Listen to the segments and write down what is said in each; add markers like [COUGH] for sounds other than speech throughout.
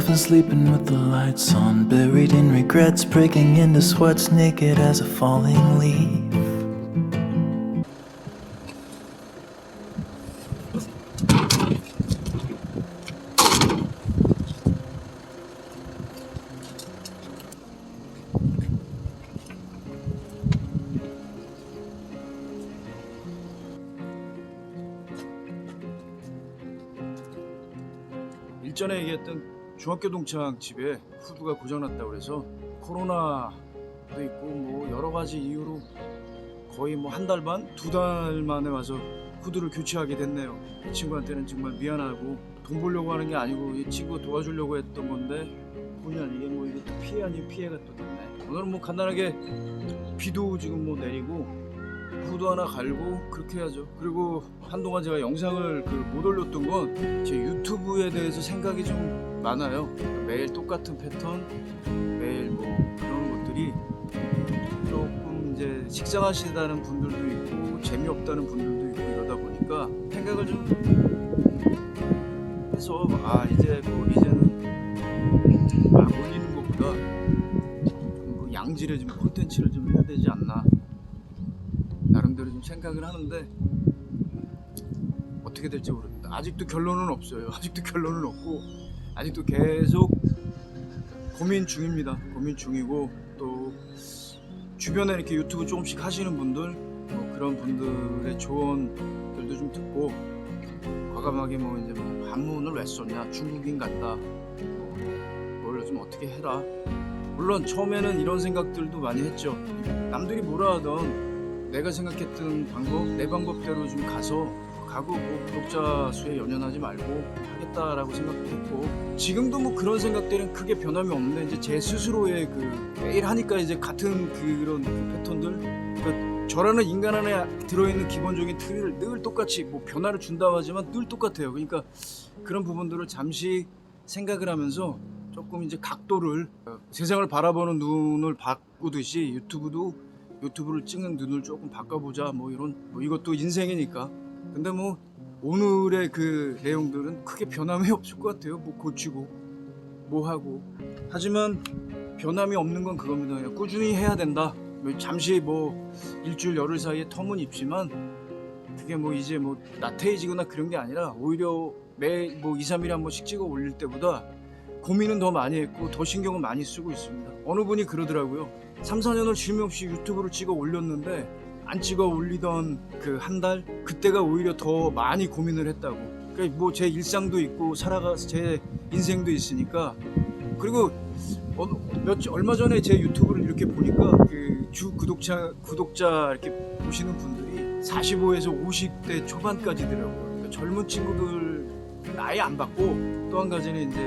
I've been sleeping with the lights on, buried in regrets, breaking into sweats, naked as a falling leaf. 일전에 얘기했던 중학교 동창 집에 후드가 고장났다고 그래서 코로나도 있고 뭐 여러 가지 이유로 거의 뭐 한 달 반, 두 달 만에 와서 후드를 교체하게 됐네요. 이 친구한테는 정말 미안하고 돈 벌려고 하는 게 아니고 이 친구 도와주려고 했던 건데 본의 아니게 뭐 이게 또 피해 아닌 피해가 또 됐네. 오늘은 뭐 간단하게 비도 지금 뭐 내리고 후드 하나 갈고 그렇게 해야죠. 그리고 한동안 제가 영상을 그 못 올렸던 건 제 유튜브에 대해서 생각이 좀 많아요. 매일 똑같은 패턴, 매일 뭐 그런 것들이 조금 이제 식상하시다는 분들도 있고 재미없다는 분들도 있고 이러다 보니까 생각을 좀 해서 아 이제 뭐 이제는 막 올리는 것보다 좀뭐 양질의 좀 콘텐츠를 좀 해야 되지 않나 나름대로 좀 생각을 하는데 어떻게 될지 모릅니다. 아직도 결론은 없어요. 아직도 결론은 없고 아직도 계속 고민 중입니다. 고민 중이고 또 주변에 이렇게 유튜브 조금씩 하시는 분들 뭐 그런 분들의 조언들도 좀 듣고 과감하게 뭐 이제 뭐 한문을 왜 썼냐 중국인 같다 뭐뭘 좀 어떻게 해라 물론 처음에는 이런 생각들도 많이 했죠 남들이 뭐라 하던 내가 생각했던 방법 내 방법대로 좀 가서 가고 뭐 구독자 수에 연연하지 말고 하겠다라고 생각도 했고 지금도 뭐 그런 생각들은 크게 변함이 없는데 이제 제 스스로의 그 매일 하니까 이제 같은 그런 그 패턴들 그러니까 저라는 인간 안에 들어있는 기본적인 틀을 늘 똑같이 뭐 변화를 준다고 하지만 늘 똑같아요. 그러니까 그런 부분들을 잠시 생각을 하면서 조금 이제 각도를 어, 세상을 바라보는 눈을 바꾸듯이 유튜브도 유튜브를 찍는 눈을 조금 바꿔보자 뭐 이런 뭐 이것도 인생이니까 근데 뭐 오늘의 그 내용들은 크게 변함이 [LAUGHS] 없을 것 같아요 뭐 고치고 뭐 하고 하지만 변함이 없는 건 그겁니다 꾸준히 해야 된다 뭐 잠시 뭐 일주일 열흘 사이에 텀은 있지만 그게 뭐 이제 뭐 나태해지거나 그런 게 아니라 오히려 매 뭐 2, 3일에 한 번씩 찍어 올릴 때보다 고민은 더 많이 했고 더 신경을 많이 쓰고 있습니다. 어느 분이 그러더라고요. 3, 4년을 쉼 없이 유튜브를 찍어 올렸는데 안 찍어 올리던 그 한 달 그때가 오히려 더 많이 고민을 했다고. 그러니까 뭐 제 일상도 있고 살아가 제 인생도 있으니까 그리고 어, 몇 얼마 전에 제 유튜브를 이렇게 보니까 그 주 구독자 구독자 이렇게 보시는 분들이 45에서 50대 초반까지더라고요. 그러니까 젊은 친구들 아예 안 받고 또 한 가지는 이제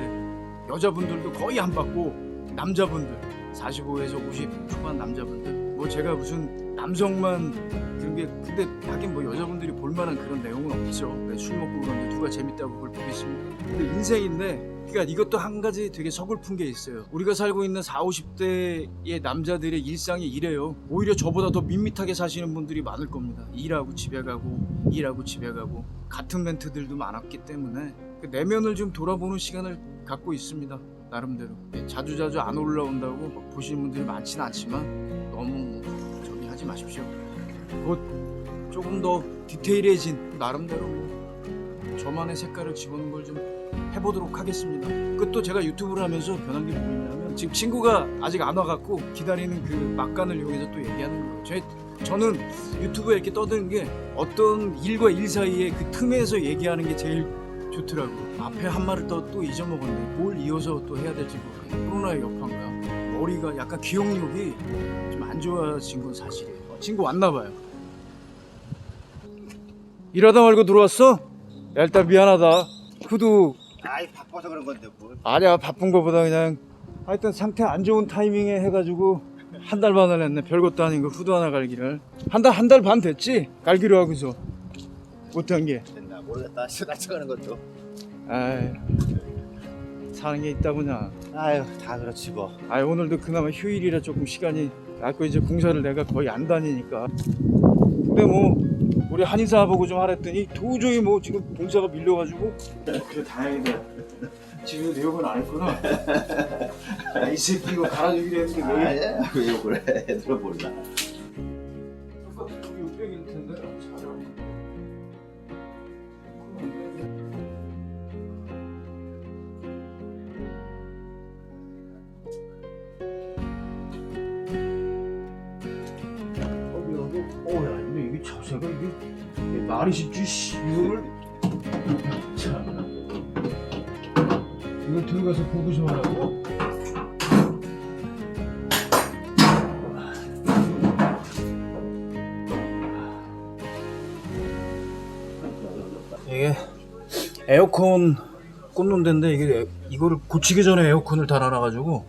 여자분들도 거의 안 받고 남자분들 45에서 50 초반 남자분들 뭐 제가 무슨 남성만 그런 게 근데 하긴 뭐 여자분들이 볼만한 그런 내용은 없죠. 네, 술 먹고 그러는데 누가 재밌다고 그걸 보겠습니까? 근데 인생인데 그러니까 이것도 한 가지 되게 서글픈 게 있어요. 우리가 살고 있는 4, 50대의 남자들의 일상이 이래요. 오히려 저보다 더 밋밋하게 사시는 분들이 많을 겁니다. 일하고 집에 가고 일하고 집에 가고. 같은 멘트들도 많았기 때문에 그 내면을 좀 돌아보는 시간을 갖고 있습니다. 나름대로. 예, 자주자주 안 올라온다고 뭐 보시는 분들이 많지는 않지만 너무 하지 마십시오. 곧 조금 더 디테일해진 나름대로 뭐 저만의 색깔을 집어넣은 걸 좀 해보도록 하겠습니다. 끝도 제가 유튜브를 하면서 변한 게 뭐냐면 지금 친구가 아직 안 와갖고 기다리는 그 막간을 이용해서 또 얘기하는 거예요. 제, 저는 유튜브에 이렇게 떠드는 게 어떤 일과 일 사이에 그 틈에서 얘기하는 게 제일 좋더라고. 앞에 한 말을 또, 또 잊어먹었네. 뭘 이어서 또 해야 될지 모르겠네. 코로나의 여파인가. 머리가 약간 기억력이 좀 안 좋아진 건 사실이에요. 어, 친구 왔나 봐요. 일하다 말고 들어왔어? 야, 일단 미안하다. 후드 아이 바빠서 그런 건데 뭘. 아니야 바쁜 거보다 그냥 하여튼 상태 안 좋은 타이밍에 해가지고 한 달 반을 했네 별것도 아닌 거 후드 하나 갈기를 한 달 한 달 반 됐지 갈기로 하고서 못한 게 된다 모르겠다 시다쳐가는 것도. 아이 사는 게 있다 보냐 아유 다 그렇지 뭐. 아 오늘도 그나마 휴일이라 조금 시간이 얇고 이제 공사를 내가 거의 안 다니니까. 근데 뭐 우리 한의사 보고 좀 하랬더니 도저히 뭐 지금 공사가 밀려가지고. 그래 다행이다. 집에서 내 욕은 안 했구나. 야, 이 새끼 이거 갈아주기로 했는데 왜? 이래? 아니야 왜 욕을 해? 애들은 몰라 근데 이게 말이 쉽지 씨 이거를 참 이거 들어가서 보고 좀 하라고 이게 에어컨 꽂는 데인데 이게 에- 이거를 고치기 전에 에어컨을 달아놔 가지고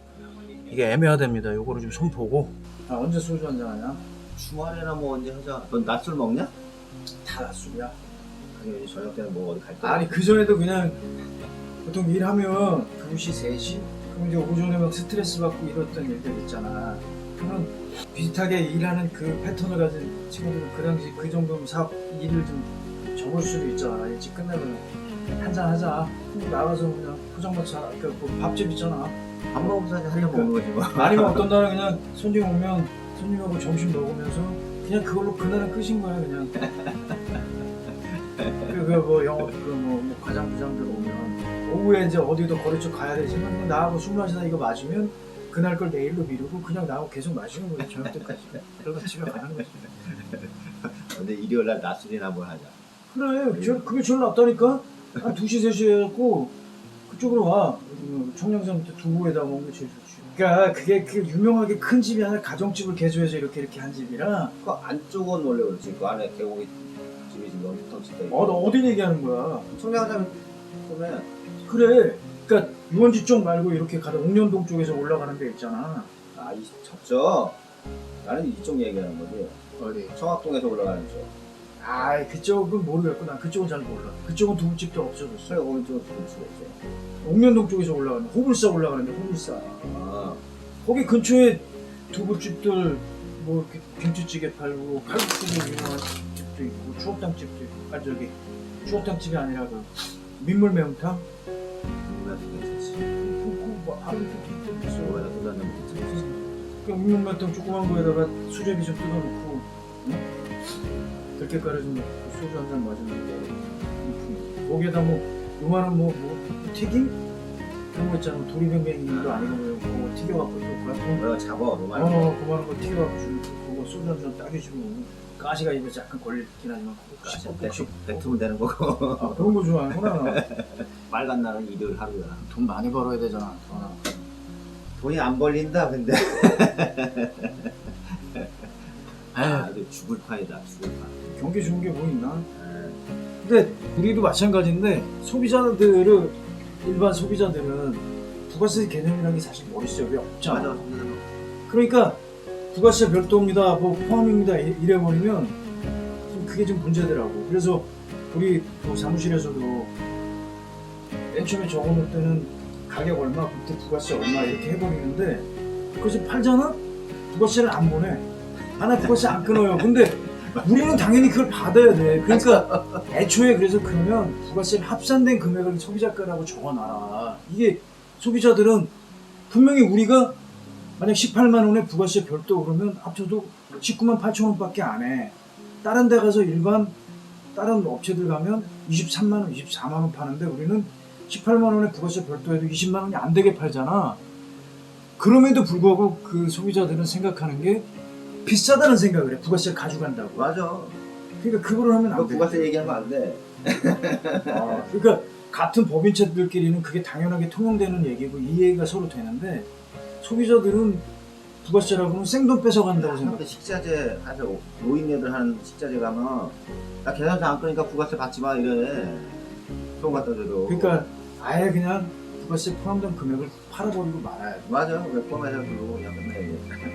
이게 애매하답니다. 요거를 좀 손 보고. 아 언제 소주 한잔 하냐? 주말에나 뭐 언제 하자 넌 낮술 먹냐? 다 낮술이야. 아니 이제 저녁 때는 뭐 어디 갈 거야? 아니 그 전에도 그냥 보통 일하면 2시 3시 그럼 이제 오전에 막 스트레스 받고 이랬던 일들 있잖아. 그러면 비슷하게 일하는 그 패턴을 가진 친구들은 그 당시 그 정도면 사업 일을 좀 접을 수도 있잖아. 일찍 끝내면 한잔 하자. 나가서 그냥 포장마차 그뭐 밥집 있잖아. 밥 먹으면서 한잔 먹는 거지 뭐 어떤 날은 [LAUGHS] 그냥 손님 오면 손님하고 점심 먹으면서 그냥 그걸로 그날은 끝인 거야 그냥. 그뭐 영업 그뭐 뭐 과장 부장들 오면 오후에 이제 어디도 거래처 가야 되지만 그냥 나하고 술 마시다 이거 마시면 그날 걸 내일로 미루고 그냥 나하고 계속 마시는 거야 저녁 때까지. 그러다 집에 가는 거지. [LAUGHS] 근데 일요일 날 낮술이나 한번 하자 그래, 저, 그게 제일 낫다니까. 한 2시, 3시 해갖고 그쪽으로 와. 그 청량산 두부에다 먹는 게 제일 좋지. 그러니까 그게 그 유명하게 큰 집이 아니라 가정집을 개조해서 이렇게 이렇게 한 집이라. 그 안쪽은 원래 그렇지 그 안에 개고기 집이 지금 엄청 짙어 어, 너 어디 얘기하는 거야? 청량산 보면 그래. 그러니까 유원지 쪽 말고 이렇게 가다 옥년동 쪽에서 올라가는 데 있잖아. 아이 저쪽 나는 이쪽 얘기하는 거지 어디? 청학동에서 올라가는 쪽 아, 그쪽은 모르겠고 난 그쪽은 잘 몰라. 그쪽은 두부집도 없어졌어. 그래 오른쪽은 볼 수가 없어 옥년동 쪽에서 올라가는 호불사 올라가는데 호불사. 아. 거기 근처에 두부집들 뭐 이렇게 김치찌개 팔고 칼국수도 유명한 집도 있고 추어탕 집도 있고 아 저기 추어탕 집이 아니라 그 민물 매운탕? 누나 괜찮지. 그뭐 하루 이렇게 있어 누나는 괜찮지 그 민물 매운탕 조그만 거에다가 수제비 좀 뜯어놓고 응? 좀 넣고 소주 한 잔 마시는 거 거기에다 뭐 요만한 뭐, 뭐 튀김? 그런 거 있잖아. 도리뱅뱅이도 아니고 뭐 튀겨갖고 또 그냥 뭐야 잡아 노말 어, 그만한 거 튀겨갖고 주는 그거 소주 한잔 따게 주면 가시가 입에 약간 걸리긴 하지만 씹어 뱉으면 되는 거고. 아 그런 거 좋아하구나 빨간 날은 일요일 하루야. 돈 많이 벌어야 되잖아 전화. 돈이 안 벌린다 근데. [LAUGHS] 아주 죽을 판이다 죽을 판 경기 좋은 게 뭐 있나 에, 근데 우리도 마찬가지인데 소비자들은 일반 소비자들은 부가세 개념이라는 게 사실 머릿속에 없잖아 맞아 그러니까 부가세 별도입니다, 뭐 포함입니다 이- 이래버리면 좀 그게 좀 문제더라고. 그래서 우리 또 사무실에서도 맨 처음에 적어놓을 때는 가격 얼마, 그때 부가세 얼마 이렇게 해버리는데 그래서 팔잖아? 부가세를 안 보내. 하나 부가세 안 끊어요. 근데 우리는 당연히 그걸 받아야 돼. 그러니까 애초에 그래서 그러면 부가세를 합산된 금액을 소비자가라고 적어놔라. 이게 소비자들은 분명히 우리가 만약 18만 원에 부가세 별도 그러면 합쳐도 19만 8천 원밖에 안 해. 다른 데 가서 일반 다른 업체들 가면 23만 원, 24만 원 파는데 우리는 18만 원에 부가세 별도해도 20만 원이 안 되게 팔잖아. 그럼에도 불구하고 그 소비자들은 생각하는 게 비싸다는 생각을 해. 부가세를 가져간다고. 맞아 그러니까 그거를 하면 너안 돼. 부가세 얘기하면 안 돼 아, 그러니까 같은 법인체들끼리는 그게 당연하게 통용되는 얘기고 이해가 서로 되는데 소비자들은 부가세라고는 생돈 뺏어간다고 생각. 근데 식자재 하죠 노인네들 하는 식자재 가면 나 계산서 안 끄니까 부가세 받지 마 이래 돈 갖다 줘도 그러니까 아예 그냥 부가세 포함된 금액을 팔아버리고 말아야 돼. 맞아 왜 포함해서 그러고 그냥 끝내야지 그러니까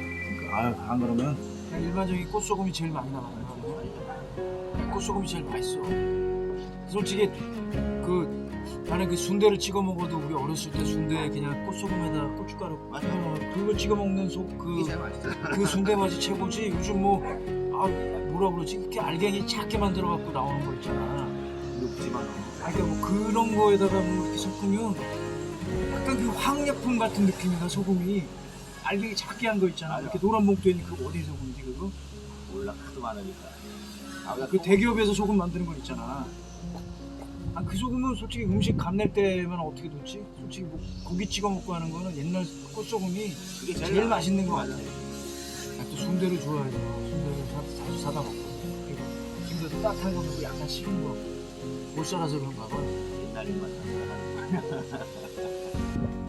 아유 안 그러면 일반적인 꽃소금이 제일 많이 나가는 거 꽃소금이 제일 맛있어. 솔직히 그 나는 그 순대를 찍어 먹어도 우리 어렸을 때 순대 그냥 꽃소금에다 고춧가루 맞아. 어, 그거 찍어 먹는 이게 속그 제일 맛있잖아 그 순대 맛이 최고지. 요즘 뭐 아, 뭐라 그러지? 이렇게 알갱이 작게 만들어 갖고 나오는 거 있잖아. 눕지만 아, 그러니까 뭐 그런 거에다가 뭐 이렇게 섞으면 약간 그 황약품 같은 느낌이다 소금이 알갱이 작게 한 거 있잖아 맞아. 이렇게 노란 봉투에 있는 그 어디 소금이지 그거? 몰라 하도 많으니까. 아, 그 대기업에서 소금 만드는 거 있잖아 아 그 소금은 솔직히 음식 간낼 때면 어떻게 넣지? 솔직히 뭐 고기 찍어 먹고 하는 거는 옛날 꽃소금이 그게 제일 맛있는 거. 같아 아, 또 순대를 좋아해서 순대를 사, 자주 사다 먹고 그리고 집에서 따뜻한 거 먹고 약간 식은 거 못 살아서 그런가 봐 옛날 입맛 나는 [LAUGHS]